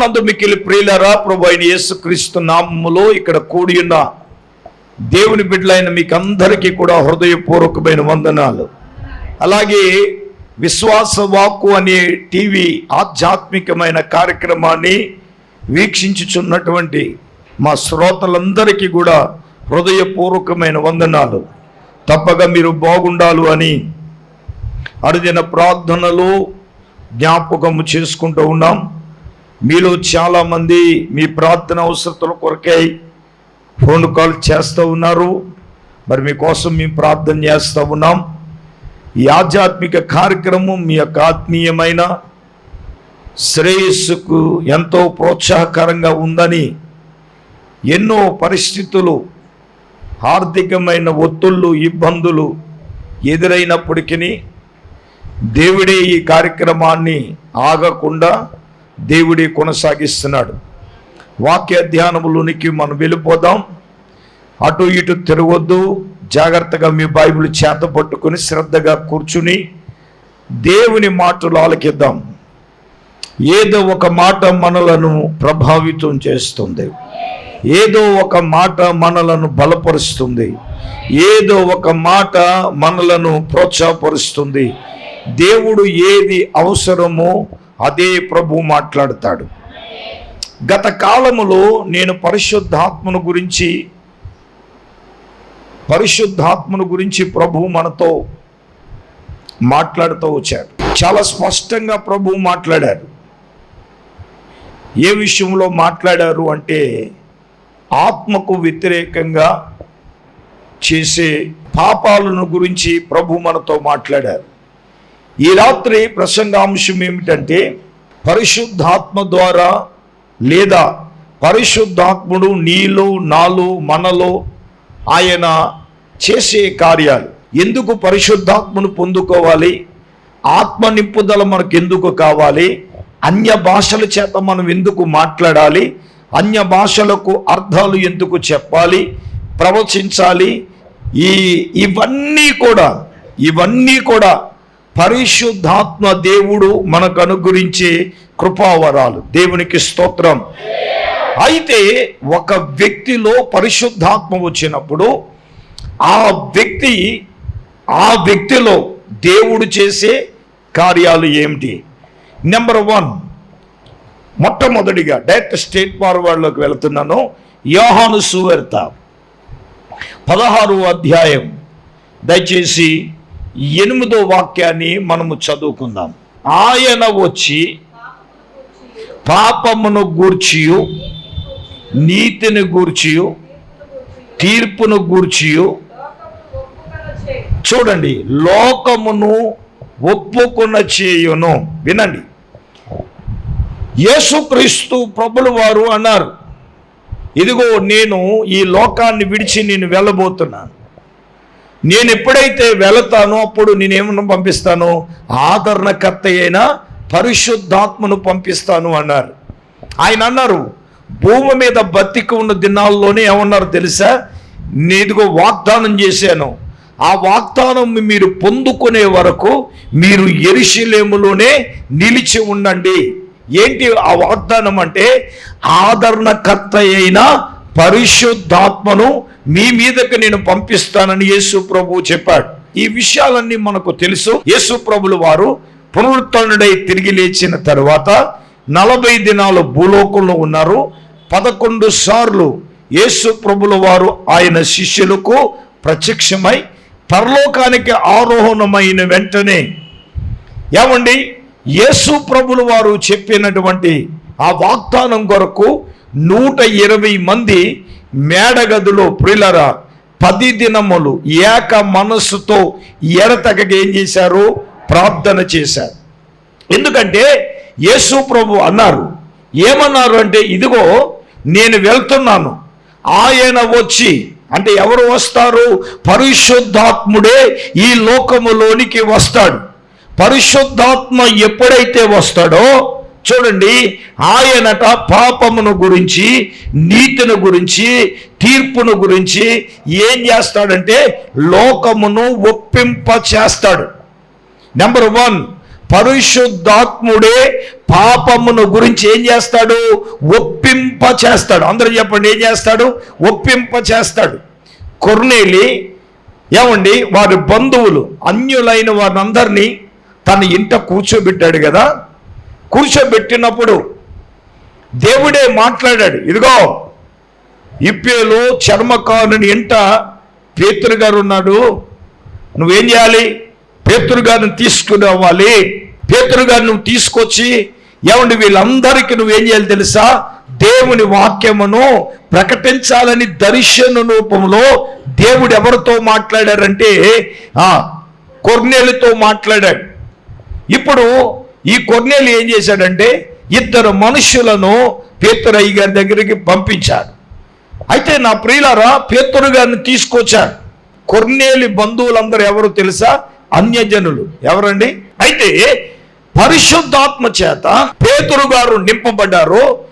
ప్రభునందు మిక్కిలి ప్రియులరా ప్రభు అయిన యేసుక్రీస్తు నామములో ఇక్కడ కూడి ఉన్న దేవుని బిడ్డలైన మీకు అందరికీ కూడా హృదయపూర్వకమైన వందనాలు. అలాగే విశ్వాస వాక్కు అనే టీవీ ఆధ్యాత్మికమైన కార్యక్రమాన్ని వీక్షించుచున్నటువంటి మా శ్రోతలందరికీ కూడా హృదయపూర్వకమైన వందనాలు. తప్పగా మీరు బాగుండాలి అని అరుదైన ప్రార్థనలు జ్ఞాపకము చేసుకుంటూ ఉన్నాం. మీలో చాలామంది మీ ప్రార్థన అవసరతల కొరకై ఫోన్ కాల్ చేస్తూ ఉన్నారు. మరి మీకోసం మేము ప్రార్థన చేస్తూ ఉన్నాం. ఈ ఆధ్యాత్మిక కార్యక్రమం మీ యొక్క ఆత్మీయమైన శ్రేయస్సుకు ఎంతో ప్రోత్సాహకరంగా ఉందని ఎన్నో పరిస్థితులు ఆర్థికమైన ఒత్తుళ్ళు ఇబ్బందులు ఎదురైనప్పటికీ దేవుడే ఈ కార్యక్రమాన్ని ఆగకుండా దేవుడే కొనసాగిస్తున్నాడు. వాక్య ధ్యానములోనికి మనం వెళ్ళిపోదాం. అటు ఇటు తిరగొద్దు. జాగ్రత్తగా మీ బైబిల్ చేత పట్టుకొని శ్రద్ధగా కూర్చుని దేవుని మాటలు ఆలకిద్దాం. ఏదో ఒక మాట మనలను ప్రభావితం చేస్తుంది. ఏదో ఒక మాట మనలను బలపరుస్తుంది. ఏదో ఒక మాట మనలను ప్రోత్సాహపరుస్తుంది. దేవుడు ఏది అవసరమో అదే ప్రభు మాట్లాడతాడు. గత కాలములో నేను పరిశుద్ధాత్మను గురించి పరిశుద్ధాత్మను గురించి ప్రభు మనతో మాట్లాడుతూ వచ్చాడు. చాలా స్పష్టంగా ప్రభు మాట్లాడారు. ఏ విషయంలో మాట్లాడారు అంటే ఆత్మకు వ్యతిరేకంగా చేసే పాపాలను గురించి ప్రభు మనతో మాట్లాడారు. ఈ రాత్రి ప్రసంగాంశం ఏమిటంటే పరిశుద్ధాత్మ ద్వారా లేదా పరిశుద్ధాత్ముడు నీలో నాలో మనలో ఆయన చేసే కార్యాలు. ఎందుకు పరిశుద్ధాత్మను పొందుకోవాలి? ఆత్మ నింపుదల మనకు ఎందుకు కావాలి? అన్య భాషల చేత మనం ఎందుకు మాట్లాడాలి? అన్య భాషలకు అర్థాలు ఎందుకు చెప్పాలి? ప్రవచించాలి? ఈ ఇవన్నీ కూడా ఇవన్నీ కూడా పరిశుద్ధాత్మ దేవుడు మనకు అనుగురించే కృపావరాలు. దేవునికి స్తోత్రం. అయితే ఒక వ్యక్తిలో పరిశుద్ధాత్మ వచ్చినప్పుడు ఆ వ్యక్తి ఆ వ్యక్తిలో దేవుడు చేసే కార్యాలు ఏమిటి? నెంబర్ వన్ మొట్టమొదటిగా డైరెక్ట్ స్టేట్ ఫార్వర్డ్లోకి వెళుతున్నాను. యోహాను సువర్త పదహారు అధ్యాయం. దయచేసి ఎనిమిదో వాక్యాన్ని మనము చదువుకుందాం. ఆయన వచ్చి పాపమును గూర్చియు నీతిని గూర్చియు తీర్పును గూర్చియు. చూడండి లోకమును ఒప్పుకున్న చేయును. వినండి. యేసుక్రీస్తు ప్రభుల వారు అన్నారు ఇదిగో నేను ఈ లోకాన్ని విడిచి నేను వెళ్ళబోతున్నాను. నేను ఎప్పుడైతే వెళతానో అప్పుడు నేనేమన్నా పంపిస్తాను? ఆదరణకర్త అయిన పరిశుద్ధాత్మను పంపిస్తాను అన్నారు. ఆయన అన్నారు భూమి మీద బతికి ఉన్న దినాల్లోనే ఏమన్నారు తెలుసా? నేదిగో వాగ్దానం చేశాను. ఆ వాగ్దానం మీరు పొందుకునే వరకు మీరు ఎరిశిలేములోనే నిలిచి ఉండండి. ఏంటి ఆ వాగ్దానం అంటే ఆదరణకర్త అయిన పరిశుద్ధాత్మను మీ మీదకి నేను పంపిస్తానని యేసు ప్రభు చెప్పాడు. ఈ విషయాలన్నీ మనకు తెలుసు. యేసు ప్రభులు వారు పునరుద్ధరణుడై తిరిగి లేచిన తరువాత నలభై దినాలు భూలోకంలో ఉన్నారు. పదకొండు సార్లు యేసు ప్రభుల వారు ఆయన శిష్యులకు ప్రత్యక్షమై పరలోకానికి ఆరోహణమైన వెంటనే ఏమండి? యేసు ప్రభులు వారు చెప్పినటువంటి ఆ వాగ్దానం కొరకు నూట ఇరవై మంది మేడగదిలో ప్రిలరా పది దినములు ఏక మనస్సుతో ఎడతగక ఏం చేశారు? ప్రార్థన చేశారు. ఎందుకంటే యేసు ప్రభు అన్నారు ఏమన్నారు అంటే ఇదిగో నేను వెళ్తున్నాను. ఆయన వచ్చి అంటే ఎవరు వస్తారు? పరిశుద్ధాత్ముడే ఈ లోకములోనికి వస్తాడు. పరిశుద్ధాత్మ ఎప్పుడైతే వస్తాడో చూడండి ఆయనట పాపమును గురించి నీతిని గురించి తీర్పును గురించి ఏం చేస్తాడంటే లోకమును ఒప్పింప చేస్తాడు నెంబర్ వన్ పరిశుద్ధాత్ముడే పాపమును గురించి ఏం చేస్తాడు? ఒప్పింప చేస్తాడు అందరూ చెప్పండి ఏం చేస్తాడు? ఒప్పింప చేస్తాడు కొర్నేలి ఏమండి వారి బంధువులు అన్యులైన వారందరినీ తన ఇంట కూర్చోబెట్టాడు కదా? కూర్చోబెట్టినప్పుడు దేవుడే మాట్లాడాడు ఇదిగో ఇప్పేలో చర్మకారుని ఇంట పేతురు గారు ఉన్నాడు. నువ్వేం చేయాలి? పేతురు గారిని తీసుకుని అవ్వాలి పేతురు గారిని నువ్వు తీసుకొచ్చి ఏమండి వీళ్ళందరికీ నువ్వేం చేయాలి తెలుసా? దేవుని వాక్యమును ప్రకటించాలని దర్శన రూపంలో దేవుడు ఎవరితో మాట్లాడారంటే ఆ కొర్నేలుతో మాట్లాడాడు. ఇప్పుడు ఈ కొర్నేలు ఏం చేశాడంటే ఇద్దరు మనుషులను పేతురయ్య గారి దగ్గరికి పంపించాడు. అయితే నా ప్రియులారా పేతురు గారిని తీసుకొచ్చాడు. కొర్నేలి బంధువులందరూ ఎవరు తెలుసా? అన్యజనులు. ఎవరండి? అయితే పరిశుద్ధాత్మ చేత పేతురు గారు నింపబడ్డారు.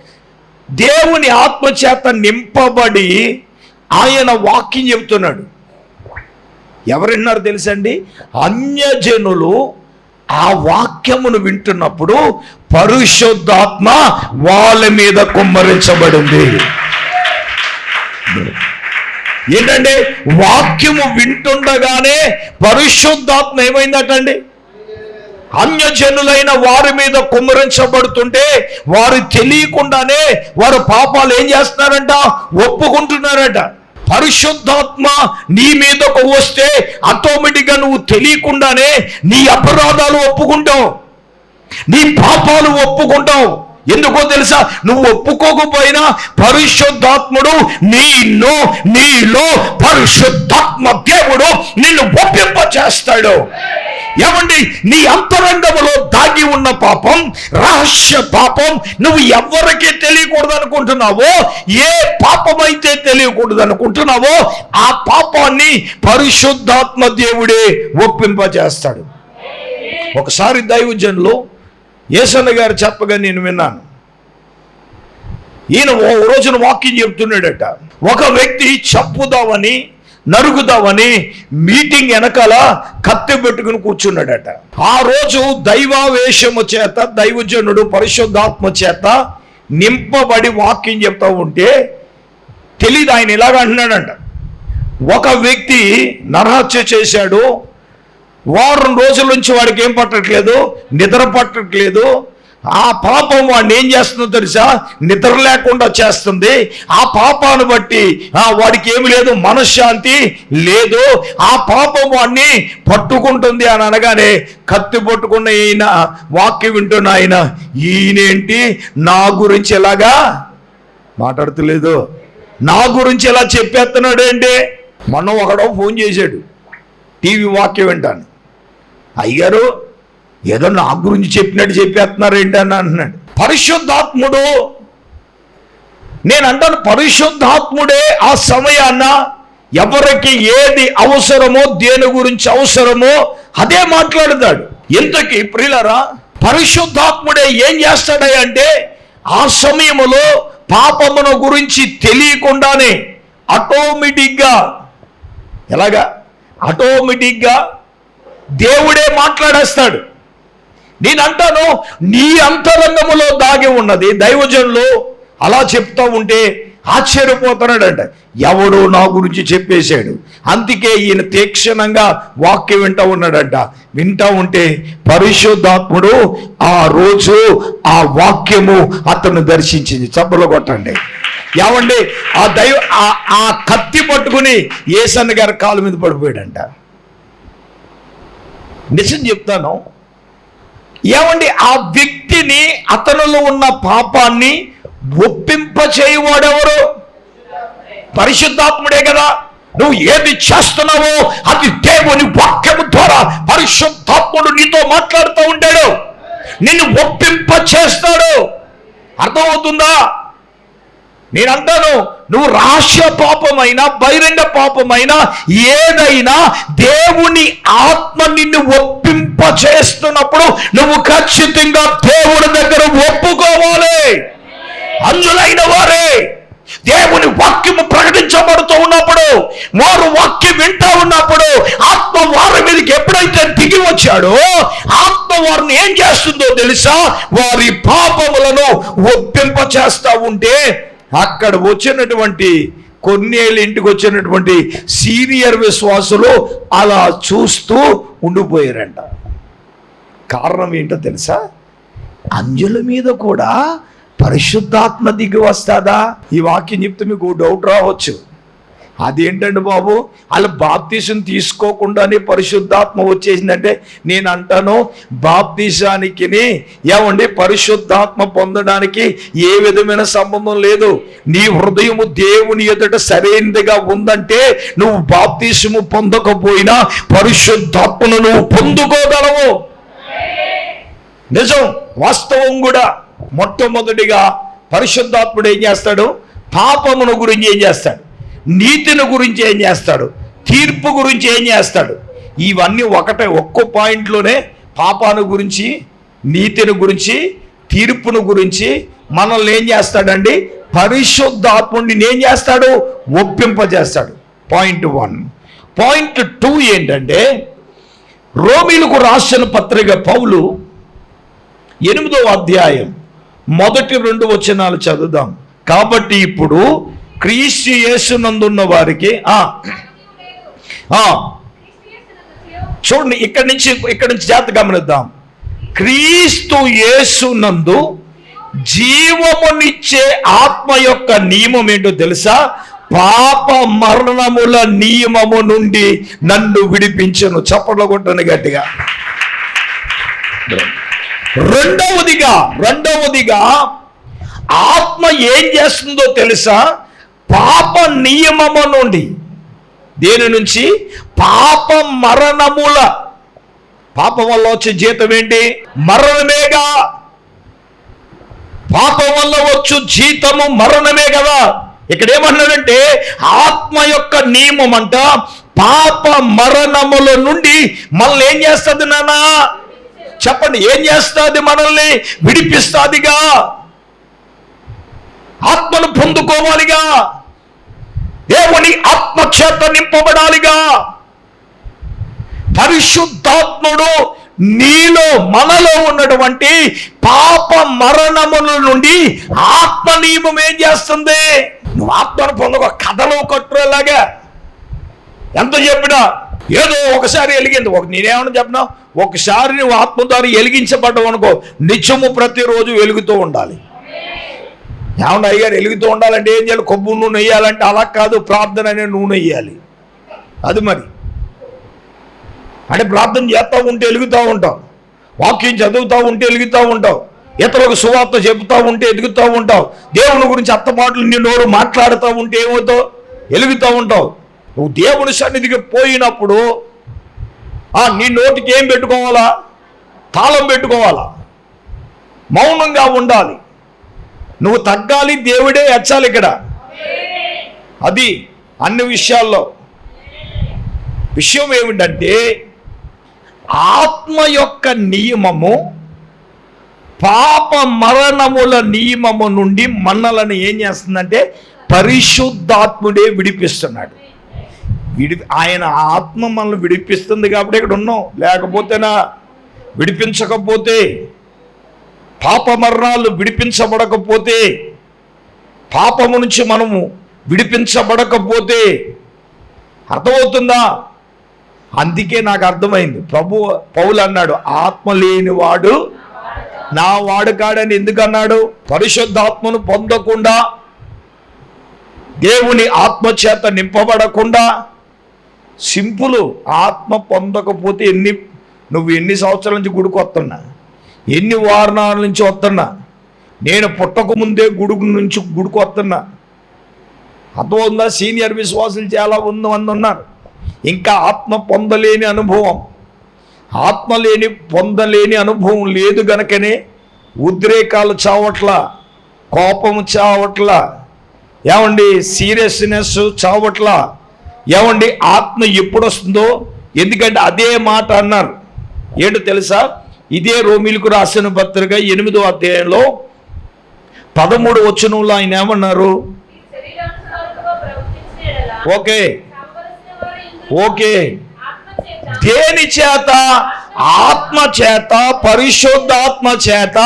దేవుని ఆత్మ చేత నింపబడి ఆయన వాక్యం చెబుతున్నాడు. ఎవరున్నారు తెలుసండి? అన్యజనులు ఆ వాక్యమును వింటున్నప్పుడు పరిశుద్ధాత్మ వాళ్ళ మీద కుమ్మరించబడింది. ఏంటంటే వాక్యము వింటుండగానే పరిశుద్ధాత్మ ఏమైందటండి? అన్యజనులైన వారి మీద కుమ్మరించబడుతుంటే వారు తెలియకుండానే వారు పాపాలు ఏం చేస్తున్నారంట? ఒప్పుకుంటున్నారట. పరిశుద్ధాత్మ నీ మీదకు వస్తే ఆటోమేటిక్గా నువ్వు తెలియకుండానే నీ అపరాధాలు ఒప్పుకుంటావు. నీ పాపాలు ఒప్పుకుంటావు. ఎందుకో తెలుసా? నువ్వు ఒప్పుకోకపోయినా పరిశుద్ధాత్ముడు నీలో నీలో పరిశుద్ధాత్మ దేవుడు నిన్ను ఒప్పింప చేస్తాడు ఏమండి? నీ అంతరంగములో దాగి ఉన్న పాపం రహస్య పాపం నువ్వు ఎవరికీ తెలియకూడదు అనుకుంటున్నావో ఏ పాపం అయితే తెలియకూడదు అనుకుంటున్నావో ఆ పాపాన్ని పరిశుద్ధాత్మ దేవుడే ఒప్పింపజేస్తాడు. ఒకసారి దైవజనులు ఏసన్న గారు చెప్పగా నేను విన్నాను. ఈయన ఓ రోజున వాక్యం చెప్తున్నాడట ఒక వ్యక్తి చెప్పుదామని నరుగుదామని మీటింగ్ వెనకాల కత్తి పెట్టుకుని కూర్చున్నాడట. ఆ రోజు దైవావేశము చేత దైవజనుడు పరిశుద్ధాత్మ చేత నింపబడి వాక్యం చెప్తా ఉంటే తెలియదు ఆయన ఇలాగ అంటున్నాడంట. ఒక వ్యక్తి నరహత్య చేశాడు వారం రోజుల నుంచి వాడికి ఏం పట్టట్లేదు నిద్ర పట్టట్లేదు ఆ పాపం వాడిని ఏం చేస్తుందో తెలుసా? నిద్ర లేకుండా చేస్తుంది. ఆ పాపాన్ని బట్టి ఆ వాడికి ఏమి లేదు మనశ్శాంతి లేదు. ఆ పాపం వాడిని పట్టుకుంటుంది అని అనగానే కత్తి పట్టుకున్న ఈయన వాక్యం వింటున్న ఆయన ఈయనేంటి? నా గురించి ఎలాగా మాట్లాడతలేదు. నా గురించి ఎలా చెప్పేస్తున్నాడు ఏంటి? మొన్న ఒకడో ఫోన్ చేశాడు. టీవీ వాక్యం వింటాను. అయ్యారు ఏదో నా గురించి చెప్పినట్టు చెప్పేస్తున్నారు ఏంటని అన్నాడు పరిశుద్ధాత్ముడు నేను అంటాను పరిశుద్ధాత్ముడే ఆ సమయాన్న ఎవరికి ఏది అవసరమో దేని గురించి అవసరమో అదే మాట్లాడుతాడు. ఇంతకీ ప్రియులరా? పరిశుద్ధాత్ముడే ఏం చేస్తాడే అంటే ఆ సమయములో పాపమును గురించి తెలియకుండానే ఆటోమేటిక్గా ఎలాగా? ఆటోమేటిక్గా దేవుడే మాట్లాడేస్తాడు. నేను అంటాను నీ అంతరంగములో దాగి ఉన్నది దైవజనులు అలా చెప్తా ఉంటే ఆశ్చర్యపోతున్నాడంట. ఎవడో నా గురించి చెప్పేశాడు. అందుకే ఈయన తీక్షణంగా వాక్యం వింటా ఉన్నాడంట. వింటా ఉంటే పరిశుద్ధాత్ముడు ఆ రోజు ఆ వాక్యము అతను దర్శించింది. చప్పలు కొట్టండి. ఏమండి? ఆ దైవ ఆ- ఆ కత్తి పట్టుకుని ఏసన్న గారి కాలు మీద పడిపోయాడంట. నిజం చెప్తాను ఏమండి? ఆ వ్యక్తిని అతనిలో ఉన్న పాపాన్ని ఒప్పింప చేయవాడెవరు పరిశుద్ధాత్ముడే కదా. నువ్వు ఏది చేస్తున్నావో అది దేవుని వాక్యము ద్వారా పరిశుద్ధాత్ముడు నీతో మాట్లాడుతూ ఉంటాడు నిన్ను ఒప్పింప చేస్తాడు అర్థమవుతుందా? నేనంటాను నువ్వు రహస్య పాపమైనా బహిరంగ పాపమైనా ఏదైనా దేవుని ఆత్మ నిన్ను ఒప్పింప చేస్తున్నప్పుడు నువ్వు ఖచ్చితంగా దేవుడి దగ్గర ఒప్పుకోవాలి. అందులైన వారే దేవుని వాక్యము ప్రకటించబడుతూ ఉన్నప్పుడు వారు వాక్యం వింటూ ఉన్నప్పుడు ఆత్మ వారి మీదకి ఎప్పుడైతే దిగి వచ్చాడో ఆత్మ వారిని ఏం చేస్తుందో తెలుసా? వారి పాపములను ఒప్పింప చేస్తా ఉంటే అక్కడ వచ్చినటువంటి కొన్నేళ్ళు ఇంటికి వచ్చినటువంటి సీనియర్ విశ్వాసులు అలా చూస్తూ ఉండిపోయారంట. కారణం ఏంటో తెలుసా? అంజుల మీద కూడా పరిశుద్ధాత్మ దిగి వస్తాదా? ఈ వాక్యం చెప్తే మీకు డౌట్ రావచ్చు. అదేంటండి బాబు? వాళ్ళ బాప్తీసం తీసుకోకుండానే పరిశుద్ధాత్మ వచ్చేసిందంటే నేను అంటాను బాప్తీసానికి ఏమండి? పరిశుద్ధాత్మ పొందడానికి ఏ విధమైన సంబంధం లేదు. నీ హృదయము దేవుని ఎదుట సరైనదిగా ఉందంటే నువ్వు బాప్తీసము పొందకపోయినా పరిశుద్ధాత్మను నువ్వు పొందుకోగలవు. నిజం వాస్తవం కూడా మొట్టమొదటిగా పరిశుద్ధాత్ముడు ఏం చేస్తాడు? పాపమును గురించి ఏం చేస్తాడు? నీతిని గురించి ఏం చేస్తాడు? తీర్పు గురించి ఏం చేస్తాడు? ఇవన్నీ ఒకటే ఒక్కో పాయింట్లోనే పాపాను గురించి నీతిని గురించి తీర్పును గురించి మనల్ని ఏం చేస్తాడండి? పరిశుద్ధాత్ముడిని ఏం చేస్తాడు? ఒప్పింపజేస్తాడు. Point one. పాయింట్ టూ ఏంటంటే రోమిలకు రాసిన పత్రిక పౌలు ఎనిమిదో అధ్యాయం మొదటి రెండు వచనాలు చదువుదాం. కాబట్టి ఇప్పుడు క్రీస్తు యేసునందున్న వారికి ఆ చూడండి ఇక్కడి నుంచి ఇక్కడి నుంచి జాగ్రత్త గమనిద్దాం. క్రీస్తు యేసునందు జీవమునిచ్చే ఆత్మ యొక్క నియమం ఏంటో తెలుసా? పాప మరణముల నియమము నుండి నన్ను విడిపించను. చప్పట్లు కొట్టను గట్టిగా. రెండవదిగా రెండవదిగా ఆత్మ ఏం చేస్తుందో తెలుసా? పాప నియమము నుండి. దేని నుంచి? పాప మరణముల. పాపం వల్ల వచ్చే జీతం ఏంటి? మరణమేగా. పాపం వల్ల వచ్చు జీతము మరణమే కదా. ఇక్కడ ఏమన్నాడంటే ఆత్మ యొక్క నియమం అంట పాప మరణముల నుండి మనల్ని ఏం చేస్తుంది నానా? చెప్పండి ఏం చేస్తుంది మనల్ని? విడిపిస్తాదిగా? ఆత్మను పొందుకోవాలిగా? దేవుని ఆత్మ నింపబడాలిగా? పరిశుద్ధాత్ముడు నీలో మనలో ఉన్నటువంటి పాప మరణముల నుండి ఆత్మ నియమం ఏం చేస్తుంది? నువ్వు ఆత్మను పొందక కథలో కట్టులాగా ఎంత చెప్పినా ఏదో ఒకసారి వెలిగింది ఒక నేనేమన్నా చెప్పినా? ఒకసారి నువ్వు ఆత్మ ద్వారా వెలిగించబడ్డం అనుకో నిత్యము ప్రతిరోజు వెలుగుతూ ఉండాలి. ఏమన్నా అయ్యారు వెలుగుతూ ఉండాలంటే ఏం చేయాలి? కొబ్బు నూనె వేయాలంటే అలా కాదు ప్రార్థన అనే నూనె వేయాలి. అది మరి. అంటే ప్రార్థన చేస్తూ ఉంటే వెలుగుతూ ఉంటావు వాక్యం చదువుతూ ఉంటే వెలుగుతూ ఉంటావు ఇతరులకు సువార్త చెబుతూ ఉంటే ఎదుగుతూ ఉంటావు దేవుని గురించి అత్తమాటలు నీ నోరు మాట్లాడుతూ ఉంటే ఏమవుతావు? వెలుగుతూ ఉంటావు. నువ్వు దేవుని సన్నిధికి పోయినప్పుడు ఆ నీ నోటికి ఏం పెట్టుకోవాలా? తాళం పెట్టుకోవాలా? మౌనంగా ఉండాలి. నువ్వు తగ్గాలి దేవుడే హెచ్చాలి ఇక్కడ. అది అన్ని విషయాల్లో. విషయం ఏమిటంటే ఆత్మ యొక్క నియమము పాప మరణముల నియమము నుండి మనలను ఏం చేస్తుందంటే పరిశుద్ధాత్ముడే విడిపిస్తున్నాడు. విడి ఆయన ఆత్మ మనల్ని విడిపిస్తుంది కాబట్టి ఇక్కడ ఉన్నాం. లేకపోతేనా? విడిపించకపోతే పాప మరణాలు విడిపించబడకపోతే పాపము నుంచి మనము విడిపించబడకపోతే అర్థమవుతుందా? అందుకే నాకు అర్థమైంది. ప్రభు పౌలు అన్నాడు ఆత్మ లేనివాడు నా వాడు కాడని ఎందుకు అన్నాడు పరిశుద్ధాత్మను పొందకుండా దేవుని ఆత్మ చేత నింపబడకుండా సింపుల్. ఆత్మ పొందకపోతే ఎన్ని నువ్వు ఎన్ని సంవత్సరాల నుంచి గుడికి వస్తున్నా? ఎన్ని వారణాల నుంచి వస్తున్నా? నేను పుట్టక ముందే గుడుకు నుంచి గుడికి వస్తున్నా? అర్థమవుతుందా? సీనియర్ విశ్వాసులు చాలా ఉంది మంది ఉన్నారు. ఇంకా ఆత్మ పొందలేని అనుభవం. ఆత్మ లేని పొందలేని అనుభవం లేదు గనకనే ఉద్రేకాలు చావట్ల కోపము చావట్ల ఏమండి సీరియస్నెస్ చావట్ల ఏమండి ఆత్మ ఎప్పుడు వస్తుందో ఎందుకంటే అదే మాట అన్నారు. ఏంటో తెలుసా? ఇదే రోమిలకు రాసిన పత్రిక ఎనిమిదో అధ్యాయంలో పదమూడు వచనంలో ఆయన ఏమన్నారు? ఓకే. ఓకే. దేని చేత? ఆత్మ చేత పరిశుద్ధాత్మ చేత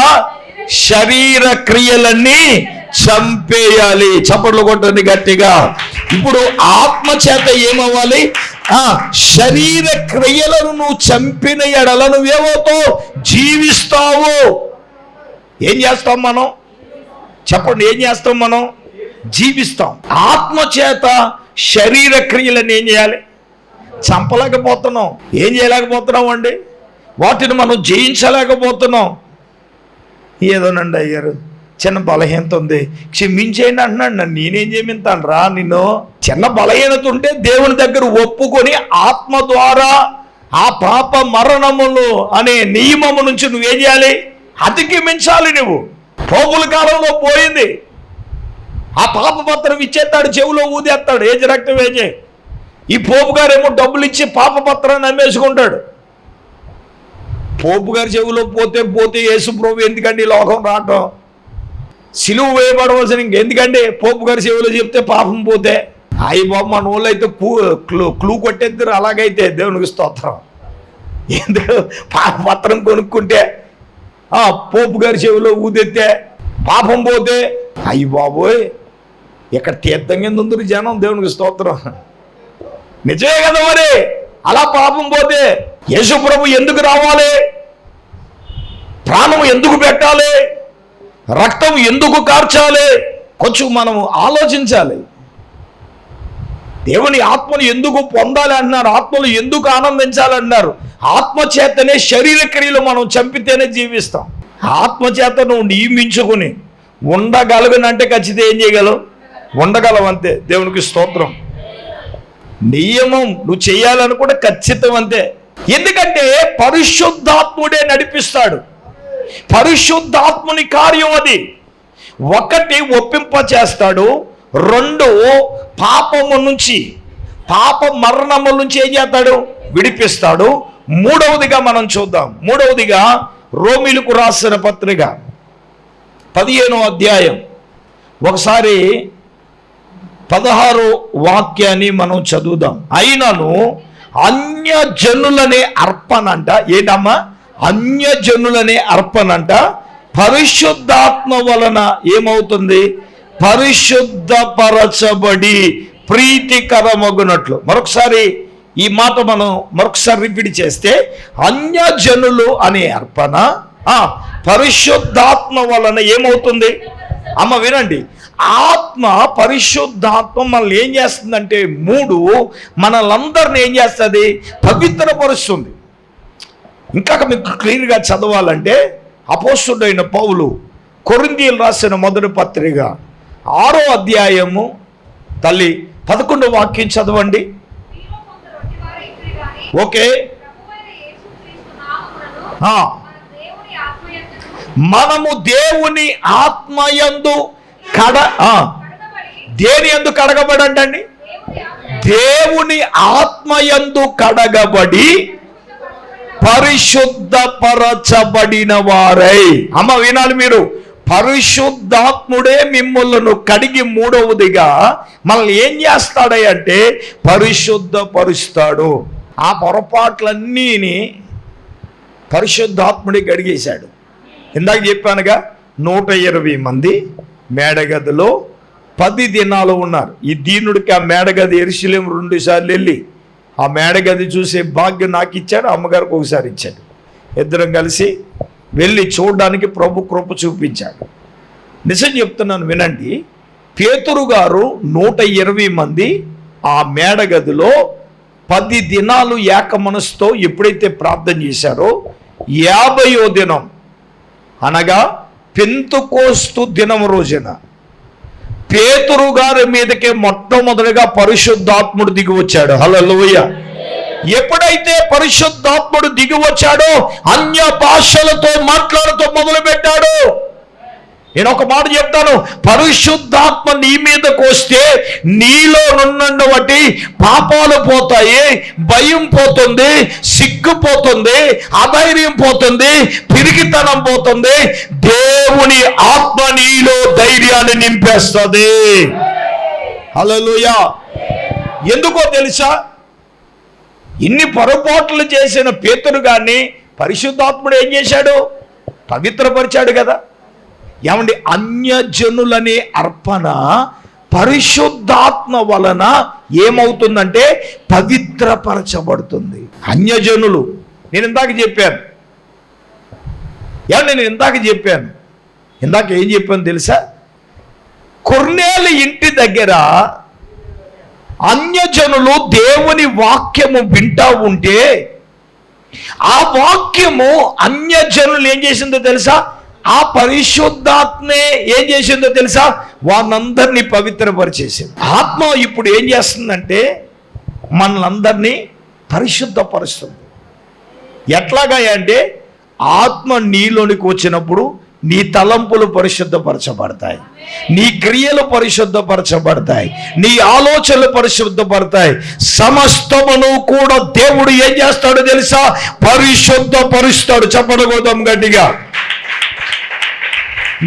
శరీర క్రియలన్నీ చంపేయాలి. చప్పట్లు కొట్టండి గట్టిగా. ఇప్పుడు ఆత్మ చేత ఏమవ్వాలి? ఆ శరీర క్రియలను నువ్వు చంపిన ఎడల నువ్వేమవుతావు? జీవిస్తావు. ఏం చేస్తాం మనం? చెప్పండి ఏం చేస్తాం మనం? జీవిస్తాం. ఆత్మ చేత శరీర క్రియలను ఏం చేయాలి? చంపలేకపోతున్నాం. ఏం చేయలేకపోతున్నాం అండి? వాటిని మనం జయించలేకపోతున్నాం. ఏదోనండి అయ్యారు. చిన్న బలహీనత ఉంది. క్షమించేయండి అంటున్నాడు. నన్ను నేనేం చేయమంతాను రా నిన్ను. చిన్న బలహీనత ఉంటే దేవుని దగ్గర ఒప్పుకొని ఆత్మ ద్వారా ఆ పాప మరణములు అనే నియమము నుంచి నువ్వేం చేయాలి? అతికిమించాలి నువ్వు. పోపుల కాలంలో పోయింది. ఆ పాప పత్రం ఇచ్చేస్తాడు చెవిలో ఊదేస్తాడు. ఏజ్ రక్తం ఏజే. ఈ పోపు గారేమో డబ్బులు ఇచ్చి పాప పత్రాన్ని అమ్మేసుకుంటాడు పోపు గారి చెవిలో పోతే పోతే యేసు ప్రభు ఎందుకండి లోకం రావటం? సిలువు వేయబడవలసిన ఎందుకంటే పోపు గారి సేవలో చెప్తే పాపం పోతే. అయ్యి బాబు మన ఊళ్ళో అయితే క్లూ క్లూ క్లూ కొట్టేద్దరు అలాగైతే దేవునికి స్తోత్రం. ఎందుకు? పాప పత్రం కొనుక్కుంటే ఆ పోపు గారి చెవిలో ఊదెత్తే పాపం పోతే. అయ్యి బాబోయ్ ఇక్కడ తీర్థం కింద ఉందరు జనం దేవునికి స్తోత్రం. నిజమే కదా మరి? అలా పాపం పోతే యేసు ప్రభు ఎందుకు రావాలి? ప్రాణం ఎందుకు పెట్టాలి? రక్తం ఎందుకు కార్చాలి? కొంచెం మనం ఆలోచించాలి. దేవుని ఆత్మను ఎందుకు పొందాలి అంటున్నారు? ఆత్మలు ఎందుకు ఆనందించాలి ఆత్మచేతనే ఆత్మ చేతనే శరీర క్రియలు మనం చంపితేనే జీవిస్తాం. ఆత్మచేత నువ్వు నియమించుకుని ఉండగలగనంటే ఖచ్చితంగా ఏం చేయగలవు? ఉండగలవు అంతే. దేవునికి స్తోత్రం. నియమం నువ్వు చేయాలనుకుంటే ఖచ్చితం అంతే. ఎందుకంటే పరిశుద్ధాత్ముడే నడిపిస్తాడు. పరిశుద్ధాత్ముని కార్యం అది. ఒకటి ఒప్పింప చేస్తాడు రెండు పాపము నుంచి పాప మరణము నుంచి ఏం చేస్తాడు? విడిపిస్తాడు. మూడవదిగా మనం చూద్దాం. మూడవదిగా రోమిలకు రాసిన పత్రిక పదిహేనో అధ్యాయం. ఒకసారి పదహారు వాక్యాన్ని మనం చదువుదాం. అయినను అన్యజనులనే అర్పణ అంట. ఏంటమ్మా? అన్యజనులనే అర్పణ అంట పరిశుద్ధాత్మ వలన ఏమవుతుంది? పరిశుద్ధపరచబడి ప్రీతికరమగునట్లు. మరొకసారి ఈ మాట మనం మరొకసారి రిపీట్ చేస్తే అన్యజనులు అనే అర్పణ పరిశుద్ధాత్మ వలన ఏమవుతుంది? అమ్మ వినండి. ఆత్మ పరిశుద్ధాత్మ మనల్ని ఏం చేస్తుందంటే మూడు మనలందరిని ఏం చేస్తుంది? పవిత్రపరుస్తుంది. ఇంకా మీకు క్లియర్గా చదవాలంటే అపోస్తుడైన పౌలు కొరిందీలు రాసిన మొదటి పత్రిక ఆరో అధ్యాయము తల్లి పదకొండు వాక్యం చదవండి. ఓకే. మనము దేవుని ఆత్మయందు కడ దేని ఎందు కడగబడండి? దేవుని ఆత్మయందు కడగబడి పరిశుద్ధపరచబడిన వారై అమ్మ వినాలి మీరు. పరిశుద్ధాత్ముడే మిమ్మల్ని కడిగి మూడవదిగా మనల్ని ఏం చేస్తాడంటే అంటే పరిశుద్ధపరుస్తాడు. ఆ పొరపాట్లన్నీని పరిశుద్ధాత్ముడే కడిగేశాడు. ఇందాక చెప్పానుగా నూట ఇరవై మంది మేడగదిలో పది దినాలు ఉన్నారు. ఈ దీనుడికి ఆ మేడగది ఎరుశలేం రెండు సార్లు వెళ్ళి ఆ మేడగది చూసే భాగ్యం నాకు ఇచ్చాడు అమ్మగారికి ఒకసారి ఇచ్చాడు. ఇద్దరం కలిసి వెళ్ళి చూడడానికి ప్రభు కృప చూపించాడు. నిజం చెప్తున్నాను వినండి పేతురు గారు నూట ఇరవై మంది ఆ మేడగదిలో పది దినాలు ఏక మనసుతో ఎప్పుడైతే ప్రార్థన చేశారో యాభయో దినం అనగా పెంతుకోస్తు దినం రోజున పేతురు గారి మీదకే మొట్టమొదటిగా పరిశుద్ధాత్ముడు దిగి వచ్చాడు. హల్లెలూయా. ఎప్పుడైతే పరిశుద్ధాత్ముడు దిగి వచ్చాడో అన్య భాషలతో మాట్లాడుతూ మొదలు పెట్టాడు నేను ఒక మాట చెప్తాను. పరిశుద్ధాత్మ నీ మీదకు వస్తే నీలో నున్నటువంటి పాపాలు పోతాయి భయం పోతుంది సిగ్గు పోతుంది అధైర్యం పోతుంది పిరిగితనం పోతుంది. దేవుని ఆత్మ నీలో ధైర్యాన్ని నింపేస్తుంది. హలోయా ఎందుకో తెలుసా? ఇన్ని పొరపాట్లు చేసిన పేతురు కానీ పరిశుద్ధాత్ముడు ఏం చేశాడు? పవిత్రపరిచాడు కదా. ఏమండి? అన్యజనులనే అర్పణ పరిశుద్ధాత్మ వలన ఏమవుతుందంటే పవిత్రపరచబడుతుంది. అన్యజనులు నేను ఇందాక చెప్పాను. ఏమండి? నేను ఇందాక చెప్పాను. ఇందాక ఏం చెప్పాను తెలుసా? కొర్నేలు ఇంటి దగ్గర అన్యజనులు దేవుని వాక్యము వింటా ఉంటే ఆ వాక్యము అన్యజనులు ఏం చేసిందో తెలుసా? ఆ పరిశుద్ధాత్మే ఏం చేసిందో తెలుసా? వాళ్ళందరినీ పవిత్రపరిచేసింది. ఆత్మ ఇప్పుడు ఏం చేస్తుందంటే మనలందరినీ పరిశుద్ధపరుస్తుంది. ఎట్లాగా అంటే ఆత్మ నీలోనికి వచ్చినప్పుడు నీ తలంపులు పరిశుద్ధపరచబడతాయి. నీ క్రియలు పరిశుద్ధపరచబడతాయి. నీ ఆలోచనలు పరిశుద్ధపడతాయి. సమస్తమును కూడా దేవుడు ఏం చేస్తాడో తెలుసా? పరిశుద్ధపరుస్తాడు. చెప్పడగోదాం గట్టిగా.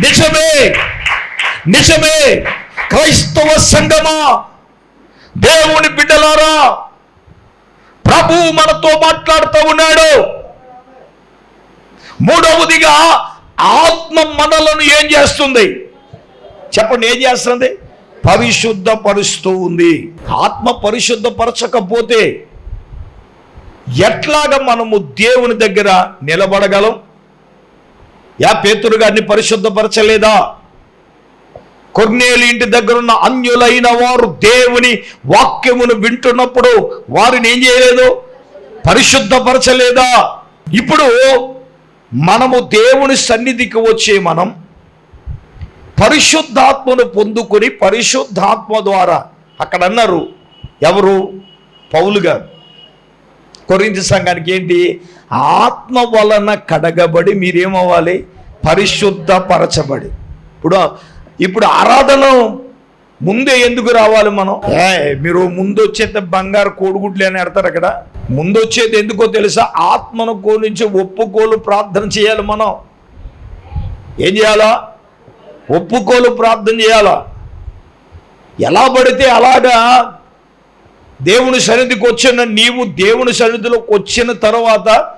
నిజమే నిజమే. క్రైస్తవ సంగమా దేవుని బిడ్డలారా ప్రభు మనతో మాట్లాడుతూ ఉన్నాడు. మూడవదిగా ఆత్మ మనలను ఏం చేస్తుంది? చెప్పండి ఏం చేస్తుంది? పరిశుద్ధపరుస్తూ ఉంది. ఆత్మ పరిశుద్ధపరచకపోతే ఎట్లాగా మనము దేవుని దగ్గర నిలబడగలం? యా పేతురు గారిని పరిశుద్ధపరచలేదా? కొర్నేలు ఇంటి దగ్గర ఉన్న అన్యులైన వారు దేవుని వాక్యమును వింటున్నప్పుడు వారిని ఏం చేయలేదు? పరిశుద్ధపరచలేదా? ఇప్పుడు మనము దేవుని సన్నిధికి వచ్చే మనం పరిశుద్ధాత్మను పొందుకొని పరిశుద్ధాత్మ ద్వారా అక్కడ అన్నారు ఎవరు? పౌలు గారు. కొరింత సంఘానికి ఏంటి? ఆత్మ వలన కడగబడి మీరేమవ్వాలి? పరిశుద్ధపరచబడి. ఇప్పుడు ఇప్పుడు ఆరాధన ముందే ఎందుకు రావాలి మనం? ఏ మీరు ముందు వచ్చేది బంగారు కోడిగుడ్లు అని ఆడతారు అక్కడ. ముందు వచ్చేది ఎందుకో తెలుసా? ఆత్మను కోణించి ఒప్పుకోలు ప్రార్థన చేయాలి మనం. ఏం చేయాలా? ఒప్పుకోలు ప్రార్థన చేయాలా? ఎలా పడితే అలాగా దేవుని సన్నిధికి వచ్చిన నీవు దేవుని సన్నిధిలోకి వచ్చిన తర్వాత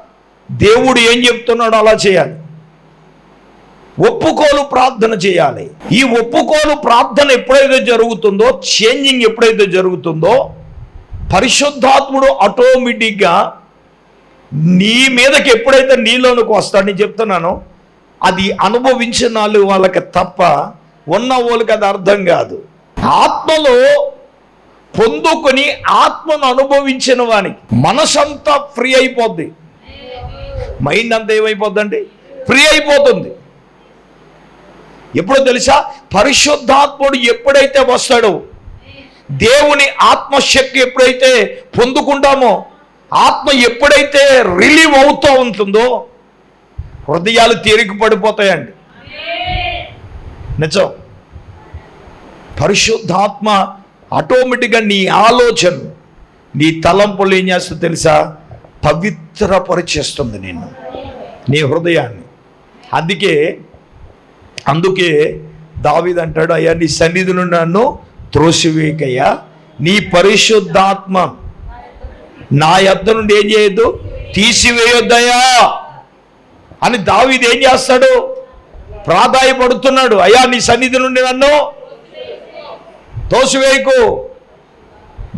దేవుడు ఏం చెప్తున్నాడో అలా చేయాలి. ఒప్పుకోలు ప్రార్థన చేయాలి. ఈ ఒప్పుకోలు ప్రార్థన ఎప్పుడైతే జరుగుతుందో చేంజింగ్ ఎప్పుడైతే జరుగుతుందో పరిశుద్ధాత్ముడు ఆటోమేటిక్గా నీ మీదకి ఎప్పుడైతే నీలోనికి వస్తాడు నేను అది అనుభవించిన వాళ్ళు వాళ్ళకి తప్ప ఉన్న వాళ్ళకి అది అర్థం కాదు. ఆత్మలో పొందుకొని ఆత్మను అనుభవించిన వానికి మనసంతా ఫ్రీ అయిపోద్ది. మైండ్ అంతా ఏమైపోద్దండి? ఫ్రీ అయిపోతుంది. ఎప్పుడో తెలుసా? పరిశుద్ధాత్ముడు ఎప్పుడైతే వస్తాడో దేవుని ఆత్మశక్తి ఎప్పుడైతే పొందుకుంటామో ఆత్మ ఎప్పుడైతే రిలీవ్ అవుతూ ఉంటుందో హృదయాలు తేలిక పడిపోతాయండి. నిజం. పరిశుద్ధాత్మ ఆటోమేటిక్గా నీ ఆలోచన నీ తలంపులు ఏం చేస్తుందో తెలుసా? పవిత్రపరిచేస్తుంది నిన్ను నీ హృదయాన్ని. అందుకే అందుకే దావీదు అంటాడు అయ్యా నీ సన్నిధిని నన్ను త్రోసివేకయ్యా. నీ పరిశుద్ధాత్మ నా యొద్ నుండి ఏం చేయొద్దు? తీసివేయొద్దయ్యా. అని దావిది ఏం చేస్తాడు? ప్రాధాయపడుతున్నాడు అయ్యా నీ సన్నిధి నుండి నన్ను తోసివేయకు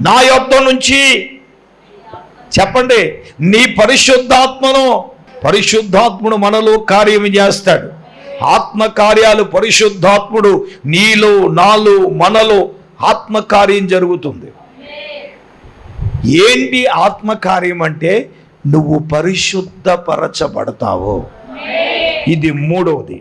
నా యొక్క నుంచి చెప్పండి నీ పరిశుద్ధాత్మను పరిశుద్ధాత్ముడు మనలో కార్యం చేస్తాడు. ఆత్మ కార్యాలు పరిశుద్ధాత్ముడు నీలో నాలో మనలో ఆత్మకార్యం జరుగుతుంది. ఏంటి ఆత్మకార్యం అంటే నువ్వు పరిశుద్ధపరచబడతావు. ఇది మూడవది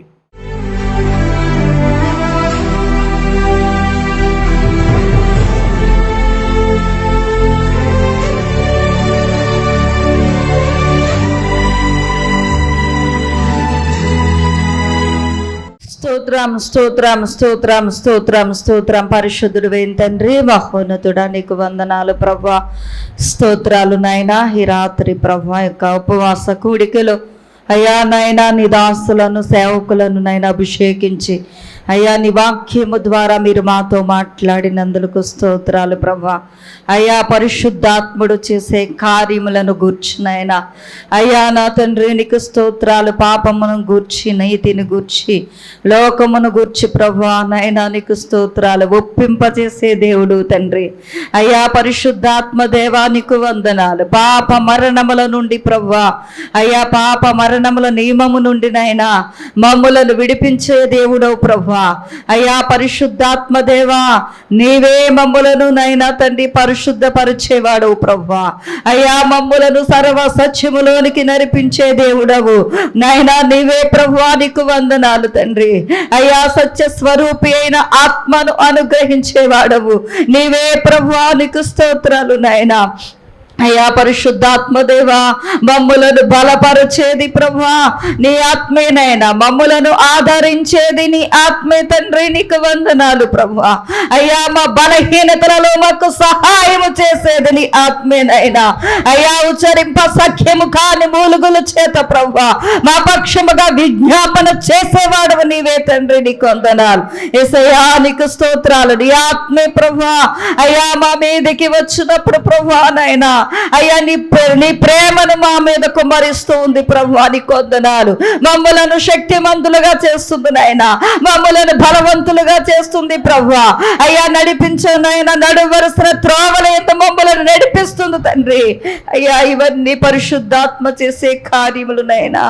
స్తోత్రం స్తోత్రం స్తోత్రం స్తోత్రం స్తోత్రం. పరిశుద్ధుడు తండ్రి మహోన్నతుడా నీకు వందనాలు ప్రభా. స్తోత్రాలు నాయనా ఈ రాత్రి ప్రభా యొక్క ఉపవాస కూడికలు. అయ్యా నైనా నీ దాసులను సేవకులను నైనా అభిషేకించి అయ్యా నీ వాక్యము ద్వారా మీరు మాతో మాట్లాడినందుకు స్తోత్రాలు ప్రభా. అయ్యా పరిశుద్ధాత్ముడు చేసే కార్యములను గూర్చినైనా. అయ్యా నా తండ్రి నీకు స్తోత్రాలు పాపమును గూర్చి నీతిని గూర్చి లోకమును గూర్చి ప్రభా నైనా నీకు స్తోత్రాలు ఒప్పింపచేసే దేవుడు తండ్రి. అయ్యా పరిశుద్ధాత్మ దేవా నీకు వందనాలు. పాప మరణముల నుండి ప్రభా. అయ్యా పాప మరణముల నియమము నుండి నైనా మమ్ములను విడిపించే దేవుడవు ప్రభా. అయ్యా పరిశుద్ధాత్మ దేవా నీవే మమ్ములను నైనా తండ్రి పరిశుద్ధపరిచేవాడు ప్రభా అయ్యా మమ్ములను సర్వ సత్యములోనికి నడిపించే దేవుడవు. నాయనా నీవే ప్రభువా నీకు వందనాలు తండ్రి. అయ్యా సత్య స్వరూపి అయిన ఆత్మను అనుగ్రహించేవాడవు. నీవే ప్రభువా నీకు స్తోత్రాలు నాయనా అయ్యా పరిశుద్ధాత్మదేవా మమ్ములను బలపరిచేది ప్రభా నీ ఆత్మేనైనా మమ్ములను ఆదరించేది నీ ఆత్మే తండ్రి నీకు వందనాలు ప్రభా అయ్యా మా బలహీనతలలో మాకు సహాయము చేసేది నీ ఆత్మేనైనా. అయ్యా ఉచ్చరింప సఖ్యము కాని మూలుగుల చేత ప్రభా మా పక్షముగా విజ్ఞాపన చేసేవాడు నీవే తండ్రి నీకు వందనాలు. ఎసయా నీకు స్తోత్రాలు నీ ఆత్మే ప్రభా అయ్యా మా మీదకి వచ్చినప్పుడు ప్రభా నైనా అయ్యా నీ నీ ప్రేమను మా మీద కుమరిస్తూ ఉంది ప్రభు అని కొందనాలు మమ్మలను శక్తిమంతులుగా చేస్తుంది నాయన. మమ్మలను బలవంతులుగా చేస్తుంది ప్రభు. అయ్యా నడిపించనైనా నడువరుసిన త్రోవలైతే మమ్మలను నడిపిస్తుంది తండ్రి. అయ్యా ఇవన్నీ పరిశుద్ధాత్మ చేసే కార్యములు నైనా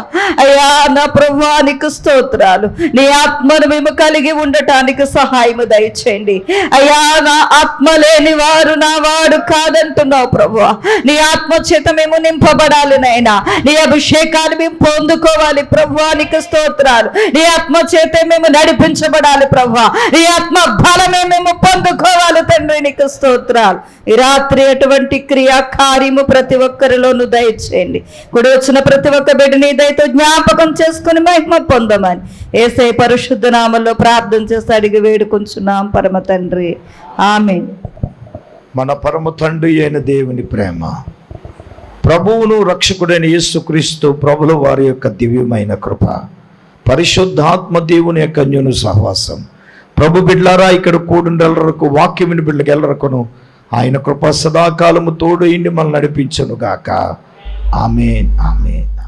అయ్యా నా ప్రభానికి స్తోత్రాలు. నీ ఆత్మను మేము కలిగి ఉండటానికి సహాయము దయచేయండి. అయ్యా నా ఆత్మ లేని వారు నా వాడు కాదంటున్నావు ప్రభు. నీ ఆత్మ చేత మేము నింపబడాలి నైనా నీ అభిషేకాన్ని మేము పొందుకోవాలి ప్రభువానికి స్తోత్రాలు. నీ ఆత్మ చేత మేము నడిపించబడాలి ప్రభు నీ ఆత్మ బలమే మేము పొందుకోవాలి తండ్రి నీకు స్తోత్రాలు. ఈ రాత్రి ఎటువంటి క్రియా కార్యము ప్రతి ఒక్కరిలోనూ దయచేయండి. కుడి వచ్చిన ప్రతి ఒక్క బిడ్డని దయతో జ్ఞాపకం చేసుకుని మహిమ పొందమని. ఏసై పరిశుద్ధ నామంలో ప్రార్థన చేసి అడిగి వేడుకుంటున్నాం పరమ తండ్రి. ఆమె మన పరమ తండ్రి అయిన దేవుని ప్రేమ. ప్రభువును రక్షకుడైన యేసుక్రీస్తు ప్రభుల వారి యొక్క దివ్యమైన కృప. పరిశుద్ధాత్మ దేవుని యొక్క అన్యును సహవాసం. ప్రభు బిడ్లారా ఇక్కడ కూడుండెల్లరకు వాక్యముని బిడ్డకి ఎల్లరకును ఆయన కృప సదాకాలము తోడు ఇండి మనల్ని నడిపించను గాక ఆమెన్ ఆమెన్.